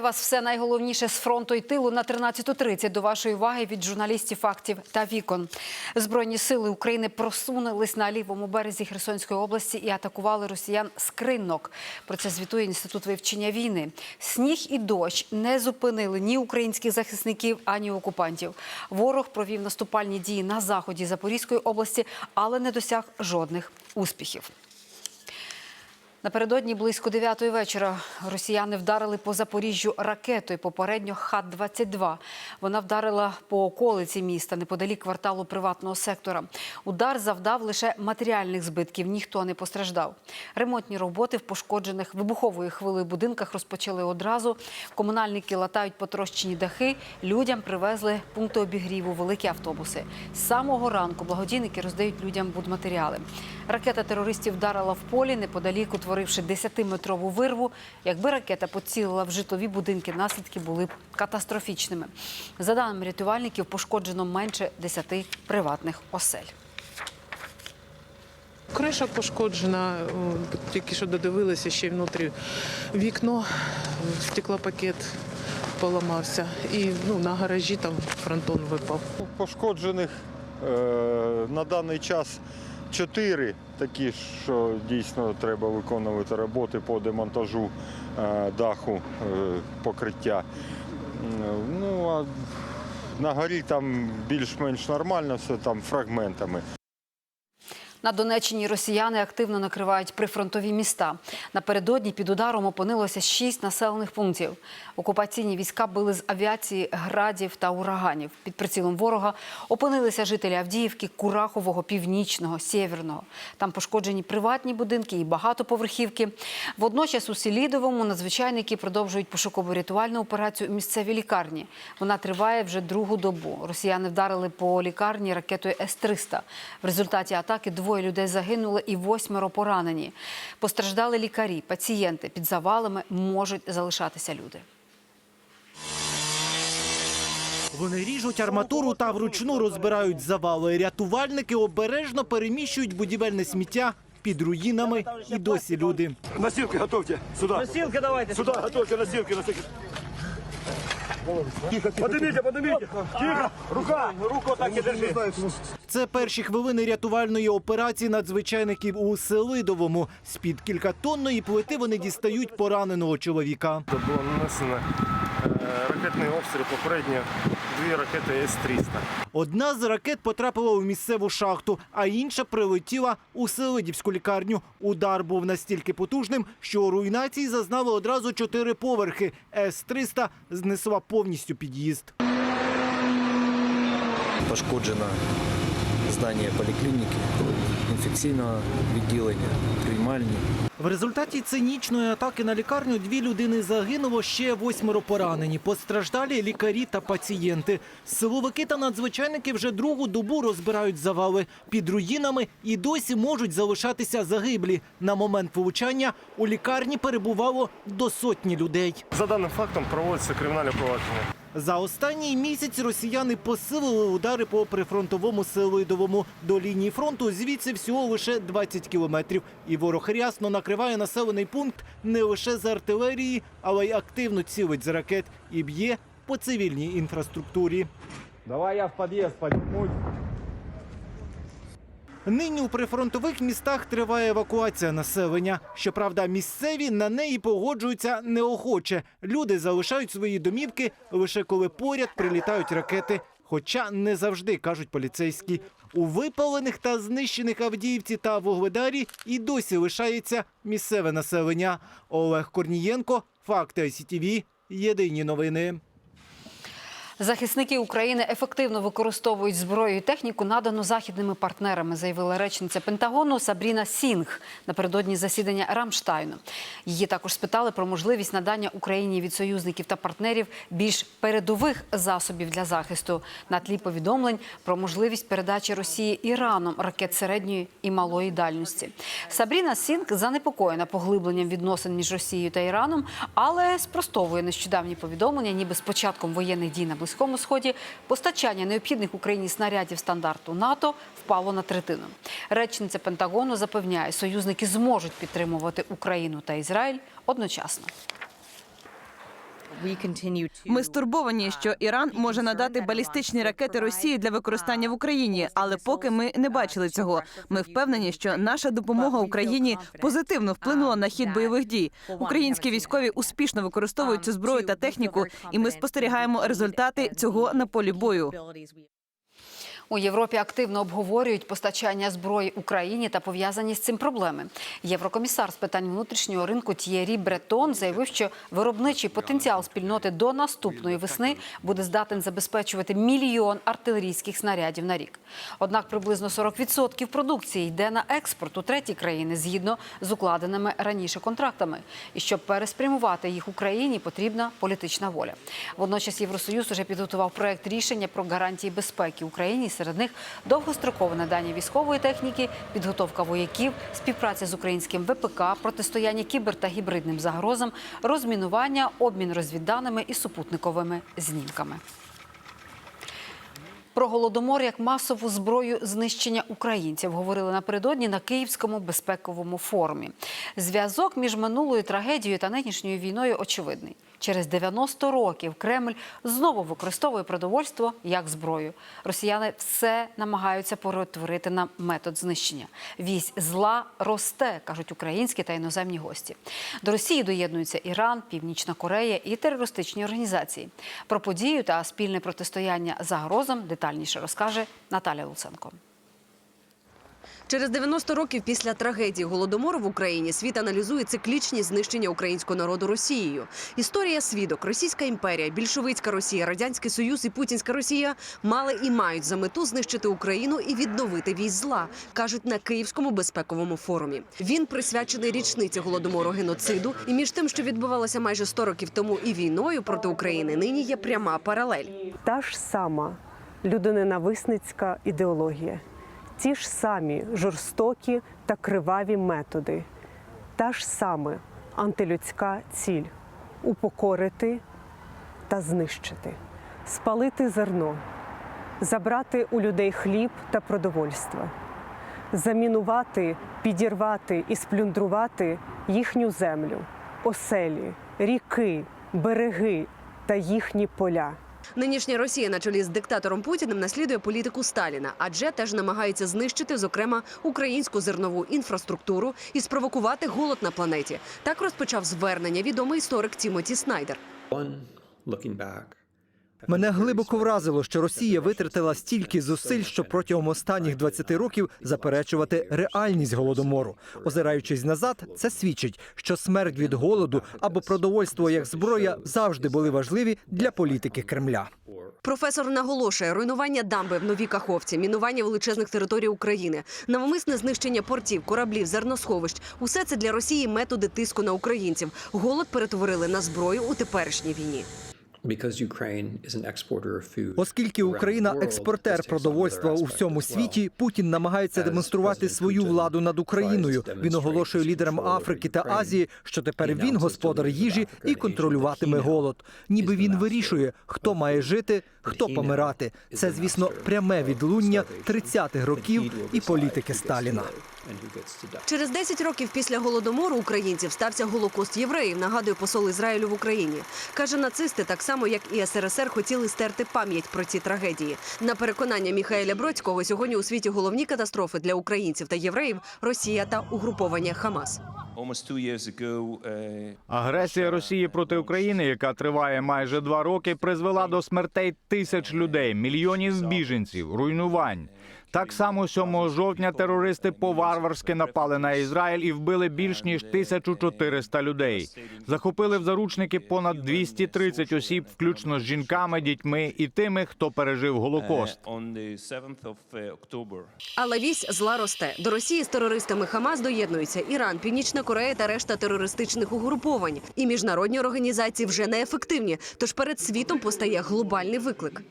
Вас все найголовніше з фронту і тилу на 13.30. До вашої уваги від журналістів фактів та вікон. Збройні сили України просунулись на лівому березі Херсонської області і атакували росіян з кринок. Про це звітує інститут вивчення війни. Сніг і дощ не зупинили ні українських захисників, ані окупантів. Ворог провів наступальні дії на заході Запорізької області, але не досяг жодних успіхів. Напередодні близько 9 вечора росіяни вдарили по Запоріжжю ракетою, попередньо Х-22. Вона вдарила по околиці міста, неподалік кварталу приватного сектора. Удар завдав лише матеріальних збитків, ніхто не постраждав. Ремонтні роботи в пошкоджених вибуховою хвилею будинках розпочали одразу. Комунальники латають потрощені дахи, людям привезли пункти обігріву, великі автобуси. З самого ранку благодійники роздають людям будматеріали. Ракета терористів вдарила в полі неподалік, утворивши 10-метрову вирву. Якби ракета поцілила в житлові будинки, наслідки були б катастрофічними. За даними рятувальників, пошкоджено менше 10 приватних осель. Криша пошкоджена, тільки що додивилися ще й внутрі вікно, стеклопакет поламався. І ну, на гаражі там фронтон випав. Пошкоджених е, на даний час чотири, такі, що дійсно треба виконувати роботи по демонтажу е, даху е, покриття. Ну, а на горі там більш-менш нормально, все там фрагментами. На Донеччині росіяни активно накривають прифронтові міста. Напередодні під ударом опинилося шість населених пунктів. Окупаційні війська били з авіації градів та ураганів. Під прицілом ворога опинилися жителі Авдіївки, Курахового, Північного, Сєвєрного. Там пошкоджені приватні будинки і багатоповерхівки. Водночас у Селідовому надзвичайники продовжують пошуково-рятувальну операцію у місцевій лікарні. Вона триває вже другу добу. Росіяни вдарили по лікарні ракетою С-300. В результаті атаки двоє людей загинули і восьмеро поранені. Постраждали лікарі, пацієнти. Під завалами можуть залишатися люди. Вони ріжуть арматуру та вручну розбирають завали. Рятувальники обережно переміщують будівельне сміття під руїнами і досі люди. Носилки готовьте. Сюда. Носилки давайте. Сюда готовьте носилки. носилки. Тихо, поднимите, поднимите. Тихо. Рука. Руку так і держи. Це перші хвилини рятувальної операції надзвичайників у Селидовому. З-під кількатонної плити вони дістають пораненого чоловіка. було нанесено е, ракетний обстріл попередньо дві ракети С-300. Одна з ракет потрапила у місцеву шахту, а інша прилетіла у Селидівську лікарню. Удар був настільки потужним, що руйнації зазнали одразу чотири поверхи. С-300 знесла повністю під'їзд. пошкоджено здання поліклініки, інфекційного відділення, приймальні. В результаті цинічної атаки на лікарню дві людини загинуло, ще восьмеро поранені. Постраждалі лікарі та пацієнти. Силовики та надзвичайники вже другу добу розбирають завали. Під руїнами і досі можуть залишатися загиблі. На момент влучання у лікарні перебувало до сотні людей. За даним фактом проводиться кримінальне провадження. За останній місяць росіяни посилили удари по прифронтовому Селидовому. До лінії фронту звідси всього лише 20 кілометрів. І ворог рясно накриває населений пункт не лише з артилерії, але й активно цілить з ракет і б'є по цивільній інфраструктурі. Давай я в під'їзд пойду. Нині у прифронтових містах триває евакуація населення. Щоправда, місцеві на неї погоджуються неохоче. Люди залишають свої домівки лише коли поряд прилітають ракети. Хоча не завжди кажуть поліцейські. У випалених та знищених Авдіївці та Вугледарі і досі лишається місцеве населення. Олег Корнієнко, Факти ICTV, Єдині новини. Захисники України ефективно використовують зброю і техніку, надану західними партнерами, заявила речниця Пентагону Сабріна Сінг напередодні засідання Рамштайну. Її також спитали про можливість надання Україні від союзників та партнерів більш передових засобів для захисту на тлі повідомлень про можливість передачі Росії Іраном ракет середньої і малої дальності. Сабріна Сінг занепокоєна поглибленням відносин між Росією та Іраном, але спростовує нещодавні повідомлення, ніби з початком воєнних дій на Близькому Сході постачання необхідних Україні снарядів стандарту НАТО впало на третину. Речниця Пентагону запевняє, союзники зможуть підтримувати Україну та Ізраїль одночасно. Ми стурбовані, що Іран може надати балістичні ракети Росії для використання в Україні, але поки ми не бачили цього. Ми впевнені, що наша допомога Україні позитивно вплинула на хід бойових дій. Українські військові успішно використовують цю зброю та техніку, і ми спостерігаємо результати цього на полі бою. У Європі активно обговорюють постачання зброї Україні та пов'язані з цим проблеми. Єврокомісар з питань внутрішнього ринку Т'єрі Бретон заявив, що виробничий потенціал спільноти до наступної весни буде здатен забезпечувати мільйон артилерійських снарядів на рік. Однак приблизно 40% продукції йде на експорт у треті країни згідно з укладеними раніше контрактами. І щоб переспрямувати їх Україні, потрібна політична воля. Водночас Євросоюз уже підготував проект рішення про гарантії безпеки Україні. Серед них довгострокове надання військової техніки, підготовка вояків, співпраця з українським ВПК, протистояння кібер та гібридним загрозам, розмінування, обмін розвідданими і супутниковими знімками. Про голодомор як масову зброю знищення українців говорили напередодні на Київському безпековому форумі. Зв'язок між минулою трагедією та нинішньою війною очевидний. Через 90 років Кремль знову використовує продовольство як зброю. Росіяни все намагаються перетворити на метод знищення. Вісь зла росте, кажуть українські та іноземні гості. До Росії доєднуються Іран, Північна Корея і терористичні організації. Про подію та спільне протистояння загрозам детальніше розкаже Наталя Луценко. Через 90 років після трагедії голодомору в Україні світ аналізує циклічні знищення українського народу Росією. Історія свідок, Російська імперія, більшовицька Росія, радянський союз і путінська Росія мали і мають за мету знищити Україну і відновити вісь зла, кажуть на Київському безпековому форумі. Він присвячений річниці голодомору геноциду. І між тим, що відбувалося майже 100 років тому, і війною проти України, нині є пряма паралель. Та ж сама людоненависницька ідеологія, ті ж самі жорстокі та криваві методи, та ж саме антилюдська ціль упокорити та знищити, спалити зерно, забрати у людей хліб та продовольство, замінувати, підірвати і сплюндрувати їхню землю, оселі, ріки, береги та їхні поля. Нинішня Росія на чолі з диктатором Путіним наслідує політику Сталіна, адже теж намагається знищити, зокрема, українську зернову інфраструктуру і спровокувати голод на планеті. Так розпочав звернення відомий історик Тімоті Снайдер. Мене глибоко вразило, що Росія витратила стільки зусиль, щоб протягом останніх 20 років заперечувати реальність голодомору. Озираючись назад, це свідчить, що смерть від голоду або продовольство як зброя завжди були важливі для політики Кремля. Професор наголошує руйнування дамби в новій каховці, мінування величезних територій України, навмисне знищення портів, кораблів, зерносховищ. Усе це для Росії методи тиску на українців. Голод перетворили на зброю у теперішній війні. Оскільки Україна експортер продовольства у всьому світі, Путін намагається демонструвати свою владу над Україною. Він оголошує лідерам Африки та Азії, що тепер він господар їжі і контролюватиме голод. Ніби він вирішує, хто має жити, хто помирати. Це, звісно, пряме відлуння 30-х років і політики Сталіна. Через 10 років після голодомору українців стався голокост євреїв. Нагадує посол Ізраїлю в Україні. каже, нацисти так само як і СРСР хотіли стерти пам'ять про ці трагедії. На переконання Міхаеля Бродського сьогодні у світі головні катастрофи для українців та євреїв Росія та угруповання Хамас. Агресія Росії проти України, яка триває майже два роки, призвела до смертей тисяч людей, мільйонів біженців, руйнувань. Так само 7 жовтня терористи по-варварськи напали на Ізраїль і вбили більш ніж 1400 людей. Захопили в заручники понад 230 осіб, включно з жінками, дітьми і тими, хто пережив голокост. Але вісь зла росте. До Росії з терористами Хамас доєднуються Іран, Північна Корея та решта терористичних угруповань. І міжнародні організації вже неефективні. Тож перед світом постає глобальний виклик.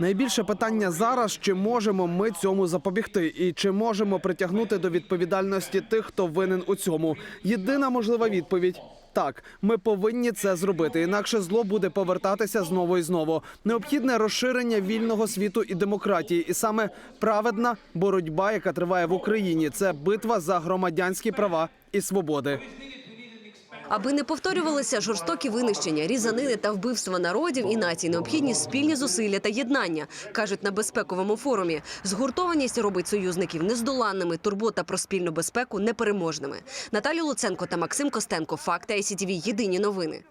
Найбільше питання зараз: чи можемо ми цьому запобігти, і чи можемо притягнути до відповідальності тих, хто винен у цьому? Єдина можлива відповідь. Так, ми повинні це зробити, інакше зло буде повертатися знову і знову. Необхідне розширення вільного світу і демократії, і саме праведна боротьба, яка триває в Україні, це битва за громадянські права і свободи. Аби не повторювалися жорстокі винищення, різанини та вбивства народів і націй, необхідні спільні зусилля та єднання, кажуть на безпековому форумі. Згуртованість робить союзників нездоланними, турбота про спільну безпеку непереможними. Наталю Луценко та Максим Костенко. Факти ICTV. Єдині новини.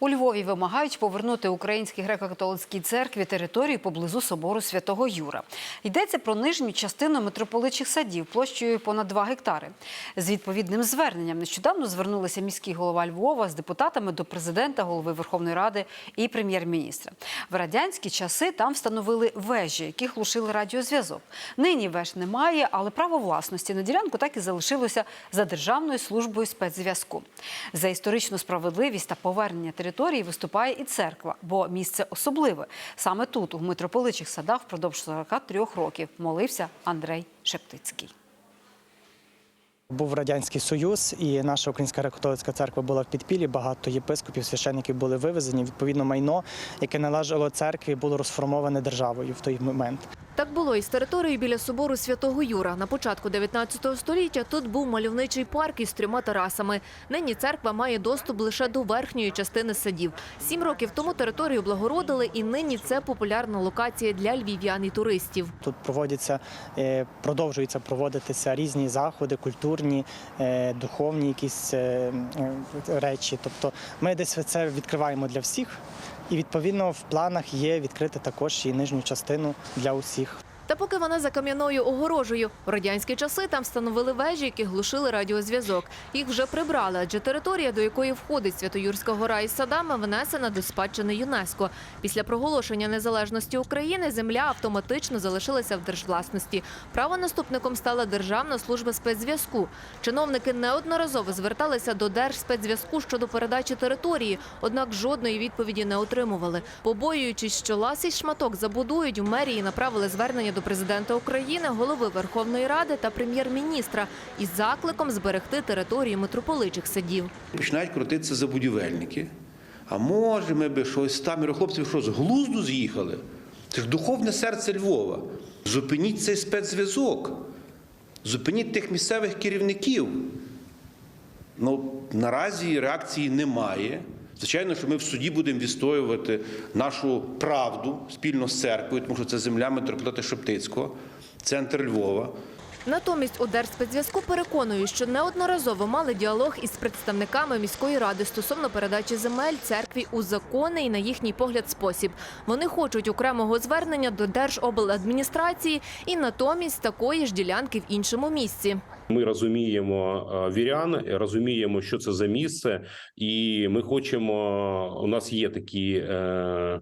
У Львові вимагають повернути Українській греко-католицькій церкві територію поблизу собору Святого Юра. Йдеться про нижню частину митрополичих садів площею понад 2 гектари. З відповідним зверненням нещодавно звернулися міський голова Львова з депутатами до президента, голови Верховної Ради і прем'єр-міністра. В радянські часи там встановили вежі, які глушили радіозв'язок. Нині веж немає, але право власності на ділянку так і залишилося за Державною службою спецзв'язку. За історичну справедливість та повернення території виступає і церква, бо місце особливе. Саме тут, у митрополичих садах, впродовж 43 років молився Андрей Шептицький. Був радянський союз, і наша українська греко-католицька церква була в підпіллі. Багато єпископів, священників були вивезені. Відповідно, майно, яке належало церкві, було розформоване державою в той момент. Так було і з території біля собору Святого Юра. На початку 19 століття тут був мальовничий парк із трьома терасами. Нині церква має доступ лише до верхньої частини садів. Сім років тому територію благородили, і нині це популярна локація для львів'ян і туристів. Тут проводяться, е, продовжуються проводитися різні заходи, культурні, е, духовні якісь е, е, речі. Тобто ми десь це відкриваємо для всіх. І відповідно в планах є відкрити також і нижню частину для усіх. Та поки вона за кам'яною огорожею. У радянські часи там встановили вежі, які глушили радіозв'язок. Їх вже прибрали, адже територія, до якої входить Святоюрська гора із садами, внесена до спадщини ЮНЕСКО. Після проголошення незалежності України земля автоматично залишилася в держвласності. Правонаступником стала Державна служба спецзв'язку. Чиновники неодноразово зверталися до Держспецзв'язку щодо передачі території, однак жодної відповіді не отримували. Побоюючись, що ласий шматок забудують, у мерії направили звернення до президента України, голови Верховної Ради та прем'єр-міністра із закликом зберегти територію митрополичих садів. Починають крутитися забудівельники. А може, ми би щось там, і хлопці, що з глузду з'їхали? Це ж духовне серце Львова. Зупиніть цей спецзв'язок. Зупиніть тих місцевих керівників. Ну, наразі реакції немає. Звичайно, що ми в суді будемо відстоювати нашу правду спільно з церквою, тому що це земля митрополита Шептицького, центр Львова. Натомість у Держспецзв'язку переконують, що неодноразово мали діалог із представниками міської ради стосовно передачі земель церкві у законний, на їхній погляд, спосіб. Вони хочуть окремого звернення до Держобладміністрації і натомість такої ж ділянки в іншому місці. Ми розуміємо е, вірян, розуміємо, що це за місце, і ми хочемо. У нас є такі е,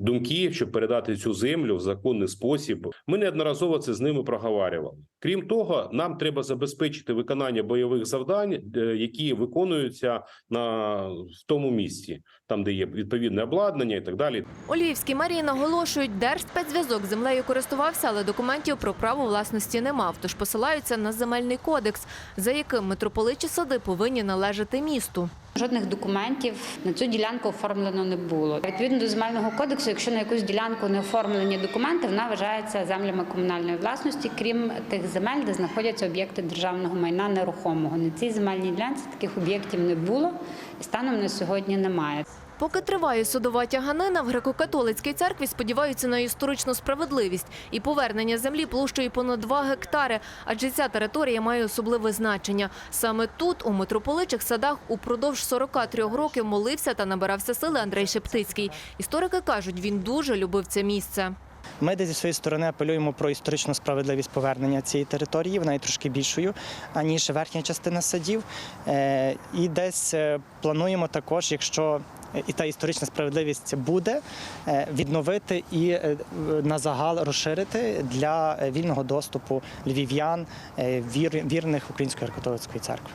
думки, щоб передати цю землю в законний спосіб. Ми неодноразово це з ними проговарювали. Крім того, нам треба забезпечити виконання бойових завдань, е, які виконуються на в тому місці, там де є відповідне обладнання і так далі. У Львівській мерії наголошують, Держспецзв'язок землею користувався, але документів про право власності не мав. Тож посилаються на земельний кодекс, за яким митрополичі сади повинні належати місту. Жодних документів на цю ділянку оформлено не було. Відповідно до земельного кодексу, якщо на якусь ділянку не оформлені документи, вона вважається землями комунальної власності, крім тих земель, де знаходяться об'єкти державного майна нерухомого. На цій земельній ділянці таких об'єктів не було станом на сьогодні немає. Поки триває судова тяганина, в греко-католицькій церкві сподіваються на історичну справедливість і повернення землі площею понад 2 гектари, адже ця територія має особливе значення. Саме тут, у митрополичих садах, упродовж 43 років молився та набирався сили Андрей Шептицький. Історики кажуть, він дуже любив це місце. Ми десь зі своєї сторони апелюємо про історичну справедливість повернення цієї території. Вона є трошки більшою, аніж верхня частина садів. Е, І десь е, плануємо також, якщо і та історична справедливість буде, е, відновити і е, на загал розширити для е, вільного доступу львів'ян, е, вір- вірних Української католицької церкви.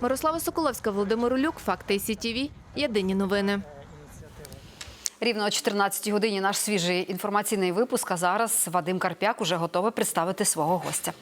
Мирослава Соколовська, Володимир Улюк, Факти СІТІВІ. Єдині новини. Рівно о 14 годині наш свіжий інформаційний випуск. А зараз Вадим Карпяк уже готовий представити свого гостя.